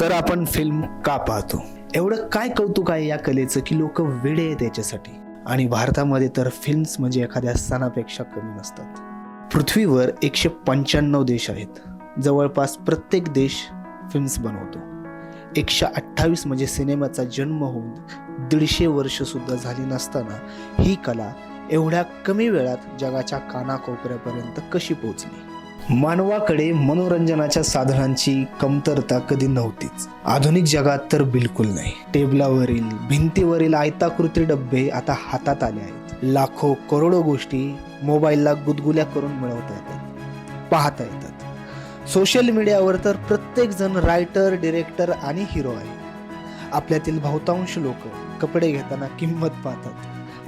तर आपण फिल्म का पाहतो? एवढं काय कौतुक आहे या कलेचं की लोक वेडे आहेत याच्यासाठी आणि भारतामध्ये तर फिल्म्स म्हणजे एखाद्या सणापेक्षा कमी नसतात. पृथ्वीवर एकशे पंच्याण्णव देश आहेत. जवळपास प्रत्येक देश फिल्म्स बनवतो. एकशे अठ्ठावीस म्हणजे सिनेमाचा जन्म होऊन दीडशे वर्ष सुद्धा झाली नसताना ही कला एवढ्या कमी वेळात जगाच्या कानाकोपऱ्यापर्यंत कशी पोहोचली? मानवाकडे मनोरंजनाच्या साधनांची कमतरता कधी नव्हतीच. आधुनिक जगात तर बिलकुल नाही. टेबलावरील भिंतीवरील आयताकृती डब्बे आता हातात आले आहेत. लाखो करोडो गोष्टी मोबाईलला गुदगुल्या करून मिळवता येतात. पाहता येतात. सोशल मीडियावर तर प्रत्येक जण रायटर डिरेक्टर आणि हिरो आहे. आपल्यातील बहुतांश लोक कपडे घेताना किंमत पाहतात.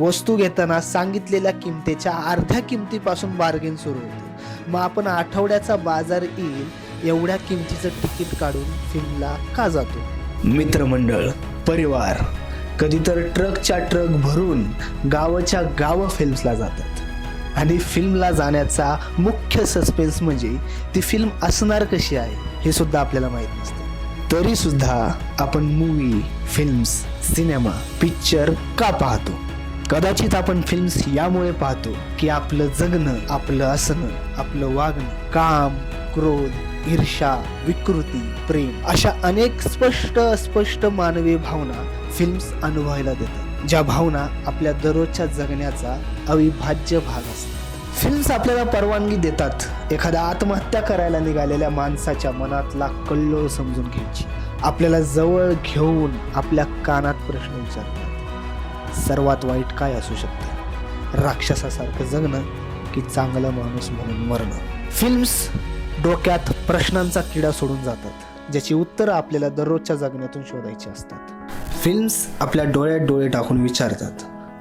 वस्तू घेताना सांगितलेल्या किमतीच्या अर्ध्या किमतीपासून बार्गेन सुरू होते. मग आपण आठवड्याचा बाजार येईल एवढ्या किमतीचं तिकीट काढून फिल्मला का जातो? मित्रमंडळ परिवार कधी तर ट्रकच्या ट्रक भरून गावाच्या गाव फिल्म्सला जातात. आणि फिल्मला जाण्याचा मुख्य सस्पेन्स म्हणजे ती फिल्म असणार कशी आहे हे सुद्धा आपल्याला माहीत नसतं. तरी सुद्धा आपण मूवी फिल्म्स सिनेमा पिक्चर का पाहतो? कदाचित आपण फिल्म्स यामुळे पाहतो की आपलं जगणं आपलं असणं आपलं वागणं काम क्रोध ईर्षा विकृती प्रेम अशा अनेक स्पष्ट अस्पष्ट मानवी भावना फिल्म्स अनुभवायला देतात ज्या भावना आपल्या दररोजच्या जगण्याचा अविभाज्य भाग असतात. फिल्म्स आपल्याला परवानगी देतात एखाद्या आत्महत्या करायला निघालेल्या माणसाच्या मनातला कल्लोळ समजून घ्यायची. आपल्याला जवळ घेऊन आपल्या कानात प्रश्न विचारतात. सर्वात वाईट काय असू शकतं? राक्षसासारखं जगणं की चांगला माणूस म्हणून मरणं? फिल्म्स डोक्यात प्रश्नांचा किडा सोडून जातात ज्याची उत्तरं आपल्याला दररोजच्या जगण्यातून शोधायची असतात. फिल्म्स आपल्या डोळ्यात डोळे टाकून विचारतात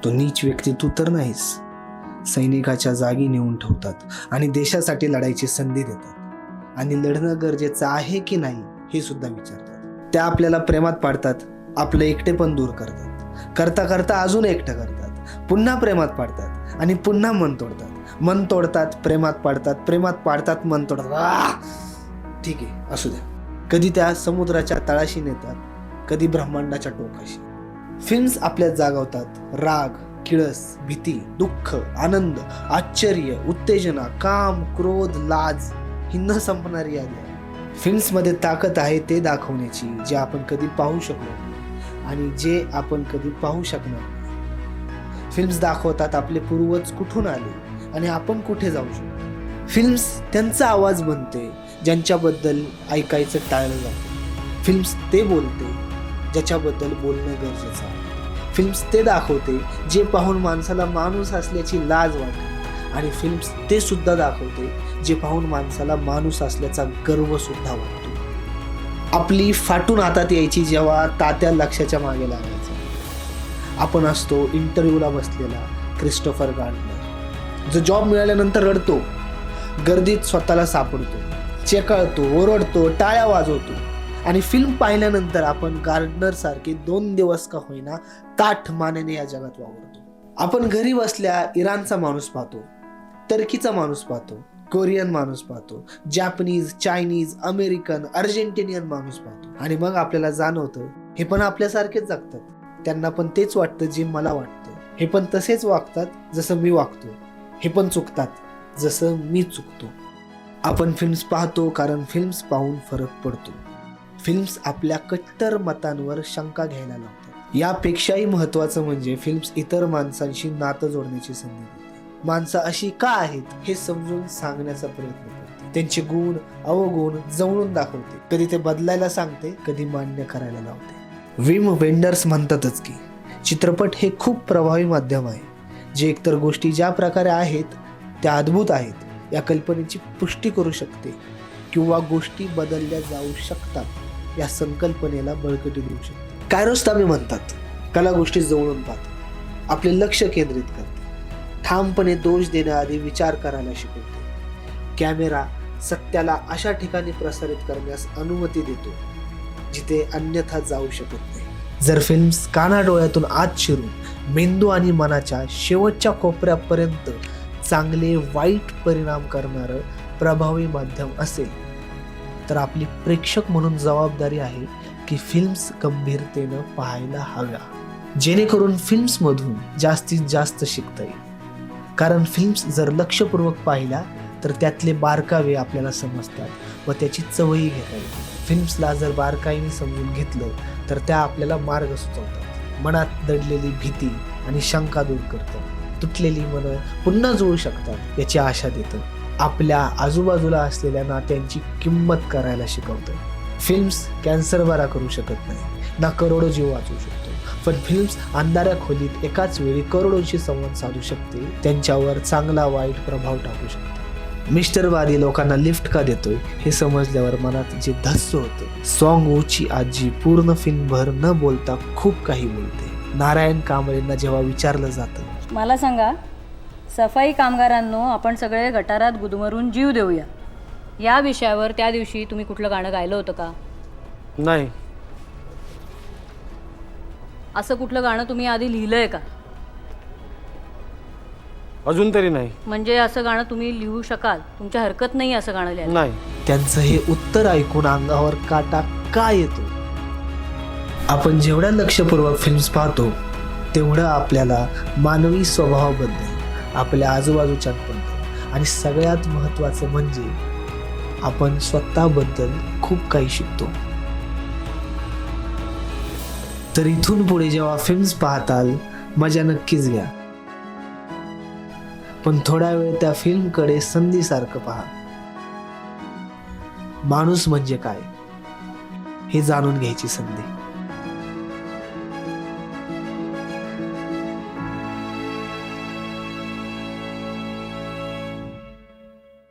तो नीच व्यक्ती तू तर नाहीस? सैनिकाच्या जागी नेऊन ठेवतात आणि देशासाठी लढायची संधी देतात. आणि लढणं गरजेचं आहे की नाही हे सुद्धा विचारतात. त्या आपल्याला प्रेमात पाडतात आपलं एकटेपण दूर करतात. करता करता अजून एकटं करतात. पुन्हा प्रेमात पाडतात आणि पुन्हा मन तोडतात. मन तोडतात प्रेमात पाडतात प्रेमात पाडतात मन तोडतात. ठीक आहे असू द्या. कधी त्या समुद्राच्या तळाशी नेतात कधी ब्रह्मांडाच्या टोकाशी फिल्म्स आपल्यात जागवतात. राग किळस भीती दुःख आनंद आश्चर्य उत्तेजना काम क्रोध लाज ही न संपणारी यादी आहे. फिल्म्समध्ये ताकद आहे ते दाखवण्याची जे आपण कधी पाहू शकलो नाही. आणि जे आपण कधी पाहू शकणार. फिल्म्स दाखवतात आपले पूर्वज कुठून आले आणि आपण कुठे जाऊ शकतो. फिल्म्स त्यांचा आवाज बनते ज्यांच्याबद्दल ऐकायचं टाळलं जातं. फिल्म्स ते बोलते ज्याच्याबद्दल बोलणं गरजेचं आहे. फिल्म्स ते दाखवते जे पाहून माणसाला माणूस असल्याची लाज वाटते. आणि फिल्म्स ते सुद्धा दाखवते जे पाहून माणसाला माणूस असल्याचा गर्व सुद्धा वाटतो. आपली फाटून हातात यायची जेव्हा तात्या लक्षाच्या मागे लागायचं. आपण असतो इंटरव्ह्यूला बसलेला क्रिस्टोफर गार्डनर जो जॉब मिळाल्यानंतर रडतो. गर्दीत स्वतःला सापडतो. चेकाळतो ओरडतो टाळ्या वाजवतो. आणि फिल्म पाहिल्यानंतर आपण गार्डनर सारखे दोन दिवस का होईना ताठ मानेने या जगात वावरतो. आपण घरी बसल्या इराणचा माणूस पाहतो टर्कीचा माणूस पाहतो कोरियन माणूस पाहतो जॅपनीज चायनीज अमेरिकन अर्जेंटिनियन माणूस पाहतो. आणि मग आपल्याला जाणवतं हे पण आपल्यासारखेच जगतात. त्यांना पण तेच वाटतं जे मला वाटतं. हे पण तसेच वागतात जसं मी वागतो. हे पण चुकतात जसं मी चुकतो. आपण फिल्म्स पाहतो कारण फिल्म्स पाहून फरक पडतो. फिल्म्स आपल्या कट्टर मतांवर शंका घ्यायला लावतात यापेक्षाही महत्त्वाचं म्हणजे फिल्म्स इतर माणसांशी नातं जोडण्याची संधी माणसं अशी का आहेत हे समजून सांगण्याचा प्रयत्न करते. त्यांचे गुण अवगुण जवळून दाखवते. कधी ते बदलायला सांगते कधी मान्य करायला लावते. विम वेंडर्स म्हणतातच की चित्रपट हे खूप प्रभावी माध्यम आहे. जे एकतर गोष्टी ज्या प्रकारे आहेत त्या अद्भुत आहेत या कल्पनेची पुष्टी करू शकते किंवा गोष्टी बदलल्या जाऊ शकतात या संकल्पनेला बळकटी देऊ शकते. कायरोस्तामी म्हणतात कला गोष्टी जवळून पाहतात. आपले लक्ष केंद्रित करते ठामपणे दोष देण्याआधी विचार करायला शिकवते. कॅमेरा सत्याला अशा ठिकाणी प्रसारित करण्यास अनुमती देतो जिथे अन्यथा जाऊ शकत नाही. जर फिल्म्स कानाडोळ्यातून आत शिरून मेंदू आणि मनाच्या शेवटच्या कोपऱ्यापर्यंत चांगले वाईट परिणाम करणारं प्रभावी माध्यम असेल तर आपली प्रेक्षक म्हणून जबाबदारी आहे की फिल्म्स गंभीरतेनं पाहायला हव्या. जेणेकरून फिल्म्समधून जास्तीत जास्त शिकता येईल. कारण फिल्म्स जर लक्षपूर्वक पाहिल्या तर त्यातले बारकावे आपल्याला समजतात व त्याची चवही घेता येईल फिल्म्सला जर बारकाईने समजून घेतलं तर त्या आपल्याला मार्ग सुचवतात. मनात दडलेली भीती आणि शंका दूर करतात. तुटलेली मनं पुन्हा जुळू शकतात याची आशा देतं. आपल्या आजूबाजूला असलेल्या नात्यांची किंमत करायला शिकवतं. फिल्म्स कॅन्सर बरा करू शकत नाही. ना करोडो जीव वाचवू शकतो पण फिल्म्स अंधाऱ्या खोलीत एकाच वेळी करोडोंशी संवाद साधू शकते. त्यांच्यावर चांगला वाईट प्रभाव टाकू शकते. मिस्टर वारी लोकांना लिफ्ट का देतोय हे समजल्यावर मनात जे धस्स होतं सॉंग ओची आजी पूर्ण फिल्मभर न बोलता खूप काही बोलते. नारायण कांबळेंना जेव्हा विचारलं जातं मला सांगा सफाई कामगारांनो आपण सगळे गटारात गुदमरून जीव देऊया. या विषयावर त्या दिवशी तुम्ही कुठलं गाणं गायलं होतं का? नाही. असं कुठलं गाणं तुम्ही आधी लिहिलंय का? अजून तरी नाही. म्हणजे असं गाणं तुम्ही लिहू शकाल. तुमच्या हरकत नाही असं गाणं लिहायला. नाही. त्यांचं हे उत्तर ऐकून अंगावर काटा का येतो? आपण जेवढ्या लक्षपूर्वक फिल्म्स पाहतो तेवढं आपल्याला मानवी स्वभावाबद्दल आपल्या आजूबाजूच्यांबद्दल आणि सगळ्यात महत्त्वाचं म्हणजे आपण स्वतःबद्दल खूप काही शिकतो. तर इथून पुढे जेव्हा फिल्म्स पाहताल मजा नक्कीच घ्या. पण थोडा वेळ त्या फिल्मकडे संधीसारखं पहा. माणूस म्हणजे काय? हे जाणून घ्यायची संधी.